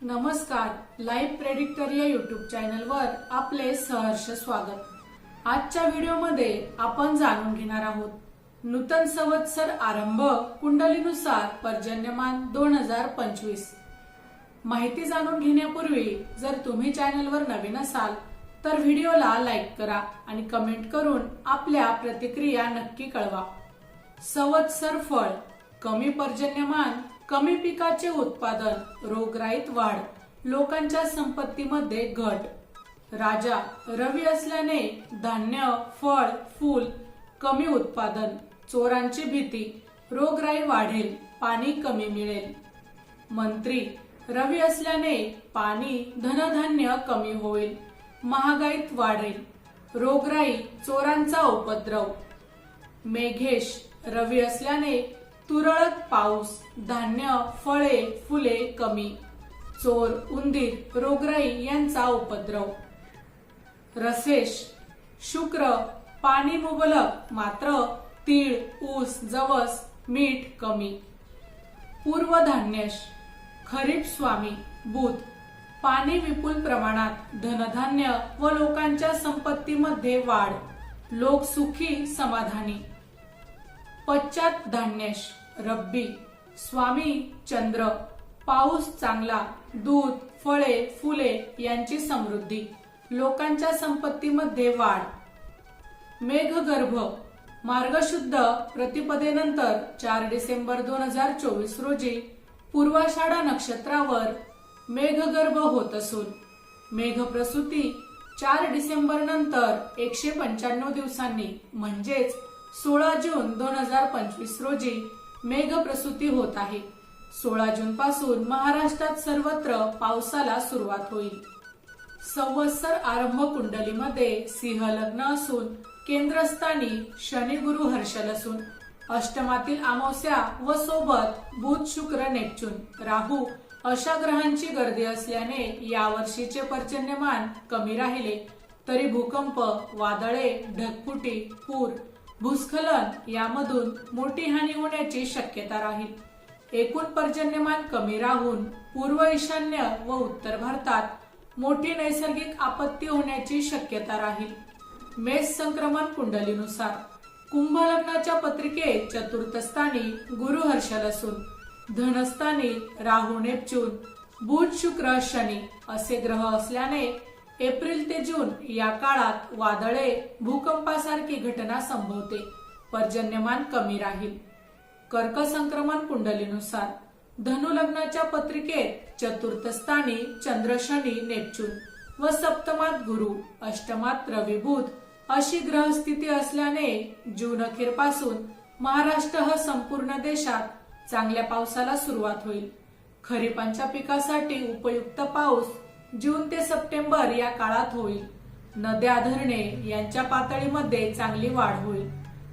नमस्कार live predictor या YouTube चॅनलवर आपले सहर्ष स्वागत. आजच्या व्हिडिओमध्ये आपण जाणून घेणार आहोत नूतन संवत्सर आरंभ कुंडलीनुसार पर्जन्यमान दोन हजार पंचवीस. माहिती जाणून घेण्यापूर्वी जर तुम्ही चॅनलवर नवीन असाल तर व्हिडिओला लाईक करा आणि कमेंट करून आपल्या प्रतिक्रिया नक्की कळवा. संवत्सर फळ कमी पर्जन्यमान कमी पिकाचे उत्पादन रोगराईत वाढ लोकांच्या संपत्तीमध्ये घट. राजा रवी असल्याने धान्य फळ फूल कमी उत्पादन चोरांची भीती रोगराई वाढेल पाणी कमी मिळेल. मंत्री रवी असल्याने पाणी धनधान्य कमी होईल महागाईत वाढेल रोगराई चोरांचा उपद्रव. मेघेश रवी असल्याने तुरळक पाऊस धान्य फळे फुले कमी. चोर उंदीर रोगराई यांचा उपद्रव. रसेश शुक्र पाणी मुबलक मात्र तीळ ऊस जवस मीठ कमी. पूर्वधान्यश खरीप स्वामी बुध. पाणी विपुल प्रमाणात धनधान्य व लोकांच्या संपत्तीमध्ये वाढ. लोक सुखी समाधानी. पश्चात धान्यश रब्बी स्वामी चंद्र पाऊस चांगला दूध फळे फुले यांची समृद्धी. लोकांच्या संपत्तीमध्ये वाढ. मेघगर्भ मार्गशुद्ध प्रतिपदेनंतर चार डिसेंबर दोन हजार चोवीस रोजी पूर्वाषाढा नक्षत्रावर मेघगर्भ होत असून मेघप्रसूती चार डिसेंबर नंतर एकशे पंच्याण्णव दिवसांनी म्हणजेच सोळा जून दोन हजार पंचवीस रोजी मेघ प्रसूती होत आहे. सोळा जून पासून महाराष्ट्रात सर्वत्र पावसाला सुरुवात होईल. संवत्सर आरंभ कुंडलीमध्ये सिंह लग्न असून केंद्रस्थानी शनी गुरु हर्षल असून अष्टमातील अमावस्या व सोबत बुध शुक्र नेपच्यून राहू अशा ग्रहांची गर्दी असल्याने यावर्षीचे पर्जन्यमान कमी राहिले. तरी भूकंप वादळे ढगफुटी पूर भूस्खलन यामधून मोठी हानी होण्याची शक्यता राहील. एकूण पर्जन्यमान कमी राहून पूर्व ईशान्य व उत्तर भारतात मोठी नैसर्गिक आपत्ती होण्याची शक्यता राहील. मेष संक्रमण कुंडलीनुसार कुंभ लग्नाच्या पत्रिकेत चतुर्थ स्थानी गुरु हर्षल असून धनस्थानी राहू नेपच्यून बुध शुक्र शनी असे ग्रह असल्याने एप्रिल ते जून या काळात वादळे भूकंपासारखी घटना संभवते. पर्जन्यमान कमी राहील. कर्क संक्रमण कुंडलीनुसार धनु लग्नाच्या पत्रिकेत चतुर्थ स्थानी चंद्र शनी नेपच्यून व सप्तमात गुरु अष्टमात रवी बुध अशी ग्रहस्थिती असल्याने जून अखेरपासून महाराष्ट्र हा संपूर्ण देशात चांगल्या पावसाला सुरुवात होईल. खरीपांच्या पिकासाठी उपयुक्त पाऊस जून ते सप्टेंबर या काळात होईल. नद्या धरणे यांच्या पातळीमध्ये चांगली वाढ होईल.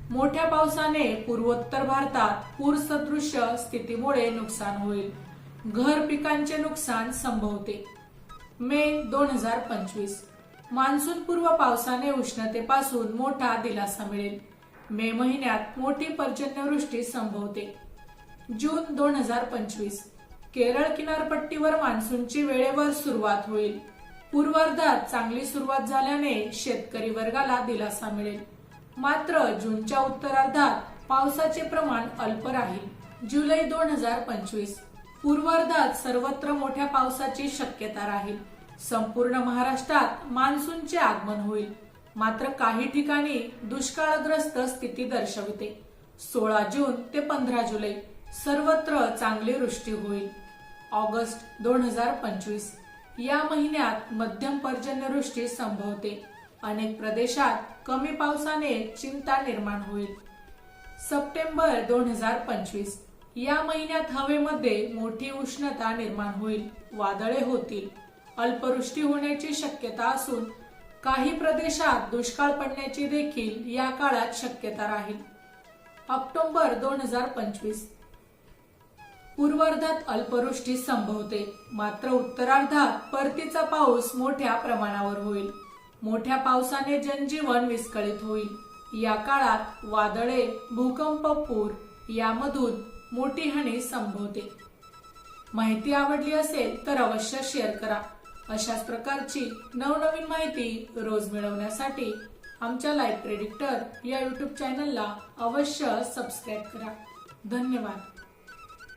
मोठ्या पावसाने पूर्वोत्तर भारतात पूर सदृश्य स्थितीमुळे नुकसान होईल. घर पिकांचे नुकसान संभवते. मे दोन हजार पंचवीस. मान्सून पूर्व पावसाने उष्णतेपासून मोठा दिलासा मिळेल. मे महिन्यात मोठी पर्जन्यवृष्टी संभवते. जून दोन हजार पंचवीस. केरळ किनारपट्टीवर मान्सूनची वेळेवर सुरुवात होईल. पूर्वार्धात चांगली सुरुवात झाल्याने शेतकरी वर्गाला दिलासा मिळेल. मात्र जूनच्या उत्तरार्धात पावसाचे प्रमाण अल्प राहील. जुलै दोन हजार पंचवीस. पूर्वार्धात सर्वत्र मोठ्या पावसाची शक्यता राहील. संपूर्ण महाराष्ट्रात मान्सूनचे आगमन होईल. मात्र काही ठिकाणी दुष्काळग्रस्त स्थिती दर्शविते. सोळा जून ते पंधरा जुलै. सर्वत्र चांगली वृष्टी होईल. ऑगस्ट दोन हजार पंचवीस. या महिन्यात मध्यम पर्जन्यवृष्टी संभवते. अनेक प्रदेशात कमी पावसाने चिंता निर्माण होईल. सप्टेंबर दोन हजार पंचवीस. या महिन्यात हवेमध्ये मोठी उष्णता निर्माण होईल. वादळे होतील. अल्पवृष्टी होण्याची शक्यता असून काही प्रदेशात दुष्काळ पडण्याची देखील या काळात शक्यता राहील. ऑक्टोबर दोन हजार पंचवीस. पूर्वार्धात अल्पवृष्टी संभवते. मात्र उत्तरार्धात परतीचा पाऊस मोठ्या प्रमाणावर होईल. मोठ्या पावसाने जनजीवन विस्कळीत होईल. या काळात वादळे भूकंप पूर यामधून मोठी हानी संभवते. माहिती आवडली असेल तर अवश्य शेअर करा. अशाच प्रकारची नवनवीन माहिती रोज मिळवण्यासाठी आमच्या लाईव्ह प्रेडिक्टर या युट्यूब चॅनलला अवश्य सबस्क्राईब करा. धन्यवाद.